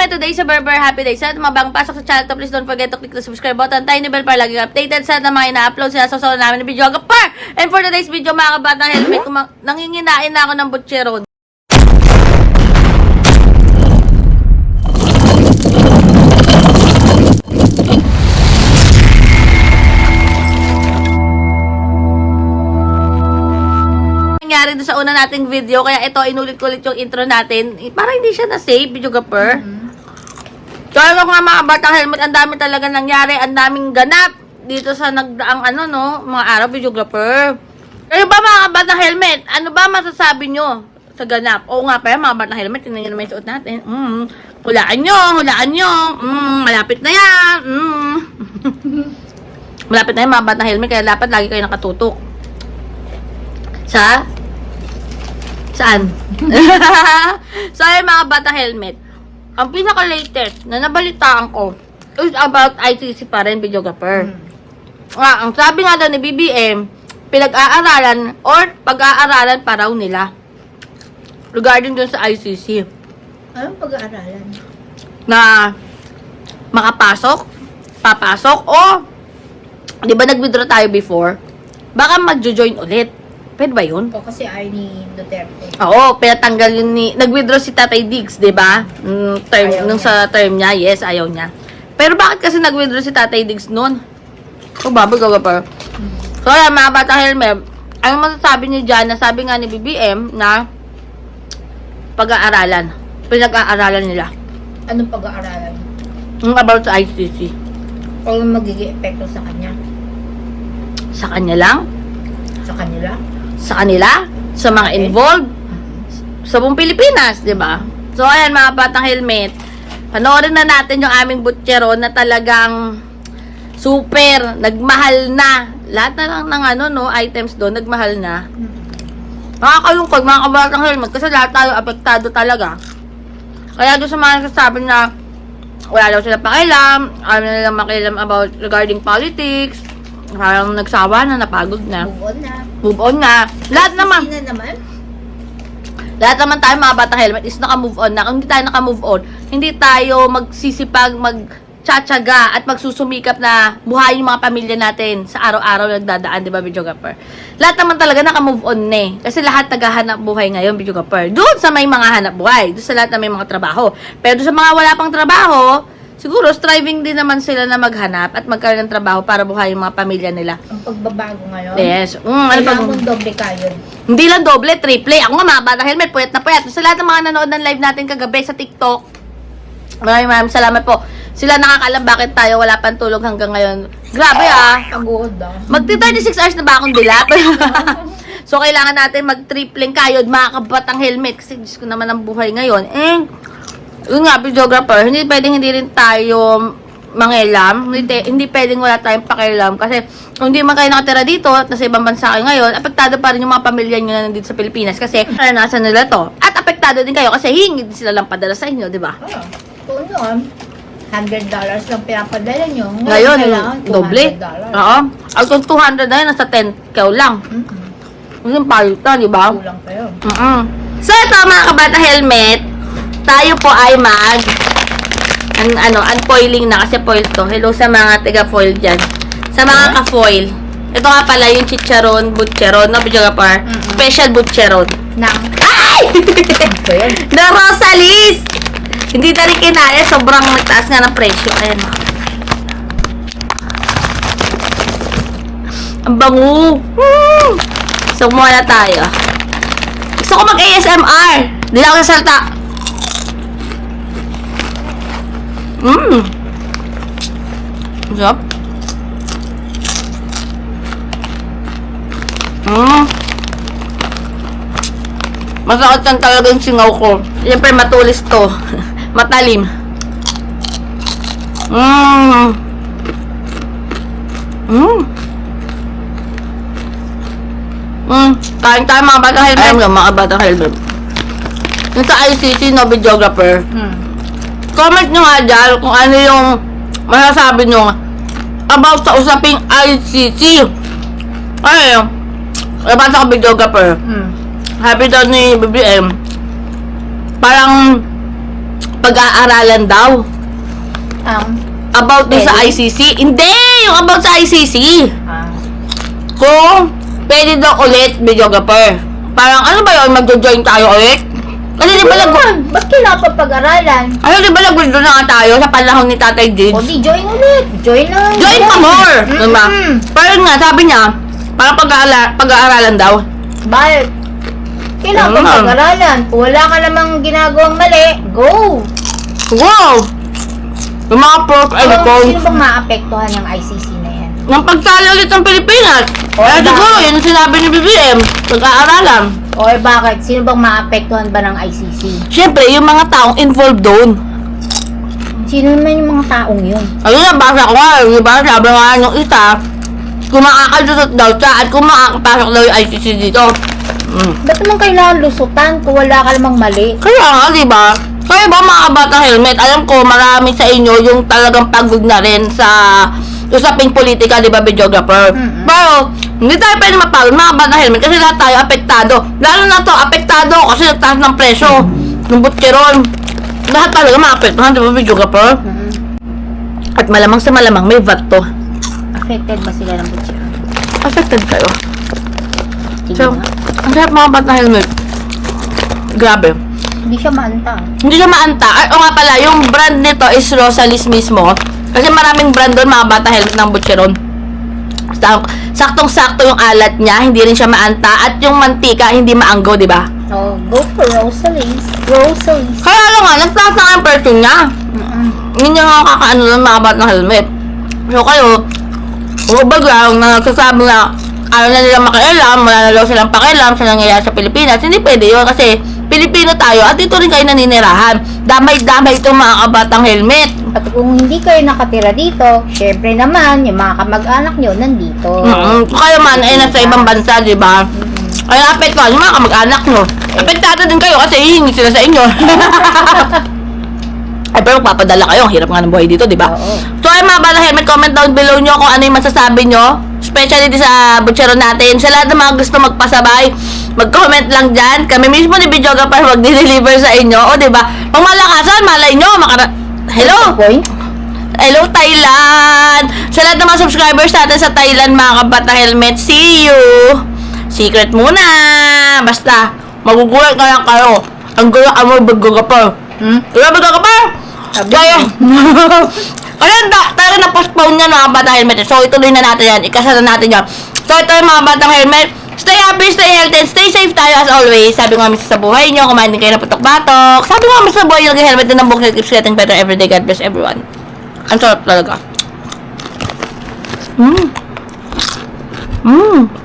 helmet today sa Berber Happy Day. Sa bagong pasok sa channel to, please don't forget to click the subscribe button, tiny bell para lagi updated sa mga ina-upload sa namin ng video. Agapar! And for today's video, mga kabatang helmet, ma- nanginginain na ako ng butcheron. nangyari doon sa una nating video. Kaya ito, inulit-ulit yung intro natin. Para hindi siya na-save, gapper. Kaya nga mga batang helmet, ang dami talaga nangyari. Ang daming ganap dito sa nagdaang ano, no, mga araw, video gapper. Kayo ba mga batang helmet? Ano ba masasabi nyo sa ganap? Oo nga pa yan, mga batang helmet. Tingnan nyo naman yung suot natin. Mm. Hulaan nyo, hulaan nyo. Mm, malapit na yan. Mm. malapit na yan, mga batang helmet. Kaya dapat lagi kayo nakatutok. Sa? Saan? so, ayun mga bata helmet. Ang pinaka-latest na nabalitaan ko is about ICC pa rin, videographer. Ah, ang sabi nga daw ni BBM, pinag-aaralan or pag-aaralan pa raw nila regarding dun sa ICC Anong pag-aaralan? na makapasok, papasok, o di ba nag-withdraw tayo before? Baka mag-join ulit. Pwede ba yun? O kasi ay ni Duterte. Oo, pinatanggal yun ni... Nag-withdraw si Tatay Diggs, di ba? Mm, term, Ayaw nung niya. sa term niya, yes, ayaw niya. Pero bakit kasi nag-withdraw si Tatay Diggs noon? Oh, baboy ka pa. So, ayan, mga bata helmet. Ang masasabi niyo dyan, nasabi nga ni BBM na pag-aaralan. Pinag-aaralan nila. Anong pag-aaralan? Yung about sa ICC. O magiging epekto sa kanya? Sa kanya lang? Sa kanila? Sa kanila? Sa mga Okay. involved? sa buong Pilipinas, di ba? So, ayan mga batang helmet. Panoorin na natin yung aming butchero na talagang super, nagmahal na. Lahat na lang ng ano, no, items doon, nagmahal na. Nakakalungkod mga kabatang helmet kasi lahat tayo apektado talaga. Kaya doon sa mga nagsasabi na wala daw sila pakialam, ayaw na nilang makialam about regarding politics, parang nagsawa na, napagod na. Move on na. Move on na. Lahat naman. Na naman. Lahat naman tayo mga batang helmet is naka-move on na. Kung hindi tayo naka-move on, hindi tayo magsisipag, magtsatsaga at magsusumikap na buhayin yung mga pamilya natin sa araw-araw nagdadaan, di ba, videographer? Lahat naman talaga naka-move on na eh. Kasi lahat naghahanap buhay ngayon, videographer. Doon sa may mga hanap buhay. Doon sa lahat na may mga trabaho. Pero sa mga wala pang trabaho, siguro striving din naman sila na maghanap at magkaroon ng trabaho para buhayin yung mga pamilya nila. Ang pagbabago ngayon. Yes. Mm, ano pag- mong doble kayod. hindi lang doble, triple. Ako nga mga batang helmet, puyat na puyat. Sa lahat ng mga nanood ng live natin kagabi sa TikTok, maraming maraming salamat po. Sila nakakalam bakit tayo wala pang tulog hanggang ngayon. Grabe ah. Pagod ah. Magti 36 hours na ba akong dilap? so, kailangan natin mag-tripling kayod, mga kabatang helmet. Kasi Diyos ko naman ang buhay ngayon. Eh, yun nga, videographer, hindi pwedeng hindi rin tayo mangilam. Hindi, hindi pwedeng wala tayong pakialam. Kasi, kung hindi man kayo nakatira dito at nasa ibang bansa kayo ngayon, apektado pa rin yung mga pamilya nyo na nandito sa Pilipinas. Kasi, naranasan nila to. At apektado din kayo kasi hingi din sila lang padala sa inyo, di ba? Oh, kung noon, $100 lang pinapadala nyo. Ngayon, kailangan doble. $200. Oo. Ang kung 200 na yun, nasa 10 kayo lang. Mm-mm. Yung palitan, di ba? Kulang kayo. Mm-mm. So, ito mga kabata helmet, tayo po ay mag an, ano, unfoiling na kasi foil to. Hello sa mga taga-foil dyan. Sa mga ka-foil. Ito nga pala yung chicharon, butcheron, no, Bidjagapar? Mm-mm. Special butcheron. Nang, Ay! ito yun. The Rosalis! Hindi na rin kinaya, sobrang nagtaas nga ng presyo. Ayan. Ang bango! Woo! So, kumuha na tayo. Gusto ko mag-ASMR. Hindi na ako nasalta. Mmm. Sarap. Mmm. Masakit lang talaga yung singaw ko. Siyempre, matulis to. Matalim. Mmm. Mmm. Mm, kain tayo mga batang helmet. Ayun mga batang helmet. Yung sa ICC, no, videographer. Hmm. Comment nyo nga dyan kung ano yung masasabi nyo about sa usaping ICC. Ay, nabasa ko videographer. Hmm. Happy daw ni BBM. Parang pag-aaralan daw. Ang, About dun sa Pwede? ICC. Hindi! Yung about sa ICC. ah, Kung pwede daw ulit, videographer. Parang ano ba yun, magjo-join tayo ulit? Kasi di ba nag... pa pag-aralan? Ano di ba nag-withdraw na nga tayo sa panahon ni Tatay O Diggs? di, join ulit. Join na. Join pa more! Diba? Mm-mm. Parang nga, sabi niya, parang pag-aala- pag-aaralan daw. Bakit? Kailangan pa Ano? pag-aralan. Kung wala ka namang ginagawang mali, go! Wow! Yung mga proof and Pero sino bang maapektuhan ng ICC na yan? Ng pagtalo ulit ng Pilipinas. Oh, Kaya bakit? siguro, yun ang sinabi ni BBM. Pag-aaralan. Or bakit? Sino bang maapektuhan ba ng ICC? Siyempre, yung mga taong involved doon. Sino naman yung mga taong yun? Ayun na, basa ko nga. Di ba? Sabi nga yung isa, kung makakalusot daw siya at kung makakapasok daw yung ICC dito. Mm. Ba't naman kailangan lusutan kung wala ka namang mali? Kaya nga, di ba? Kaya ba mga kabatang helmet, alam ko marami sa inyo yung talagang pagod na rin sa usaping politika, di ba, videographer? Mm-mm. Pero, hindi tayo pwede mapagod mga kabatang helmet kasi lahat tayo apektado. Lalo na to, apektado kasi nagtaas ng presyo ng butcheron. Lahat talaga maapektuhan, di ba, videographer? Mm-mm. At malamang sa malamang, may VAT to. Affected ba sila ng butcher? Affected kayo. Sige So, ang sarap mga batang helmet. Grabe. Hindi siya maanta. Hindi siya maanta. Ay, o nga pala, yung brand nito is Rosalis mismo. Kasi maraming brand doon, mga bata helmet ng Butcheron. Sak- Saktong-sakto yung alat niya, hindi rin siya maanta. At yung mantika, hindi maanggo, di ba? Oh, go for Rosalie's. Rosalie's. Kaya ano nga, nagtaas na yung presyo niya. Mm-mm. Hindi nga kakaano lang mga batang helmet. So kayo, huwag baga, na nagsasabi na ayaw na nila makialam, wala na daw silang pakialam sa nangyayari sa Pilipinas. Hindi pwede yun kasi Pilipino tayo at dito rin kayo naninirahan. Damay-damay itong mga kabatang helmet. At kung hindi kayo nakatira dito, syempre naman, yung mga kamag-anak nyo nandito. Mm-mm. Kung kayo man ay nasa ibang bansa, di ba? Kaya apektuhan yung mga kamag-anak nyo. Apektado din kayo kasi hihingi sila sa inyo. ay pero papadala kayo, ang hirap nga ng buhay dito, di ba? So ay mga bala helmet, comment down below nyo kung ano yung masasabi nyo. Especially di sa butchero natin. Sa lahat ng mga gusto magpasabay, mag-comment lang dyan. Kami mismo ni Videographer mag-deliver sa inyo. O di ba? Pang malakasan, malay nyo, makara... Hello! Hello, Thailand! Sa lahat ng mga subscribers natin sa Thailand, mga kabata helmet, see you! Secret muna! Basta, magugulat ka lang kayo. Ang gulat ka mo, Videographer. Hmm? Diba, Videographer? Sabi Kaya, kaya da, talaga na-postpone yan mga batang helmet. So, ituloy na natin yan. Ikasa na natin yan. So, ito yung mga batang helmet. Stay happy, stay healthy, and stay safe tayo as always. Sabi ko nga sa buhay nyo, kumain din kayo ng putok-batok. Sabi ko nga sa buhay nyo, helmet din ng book that keeps getting better every day. God bless everyone. Ang sarap talaga. Mmm. Mmm.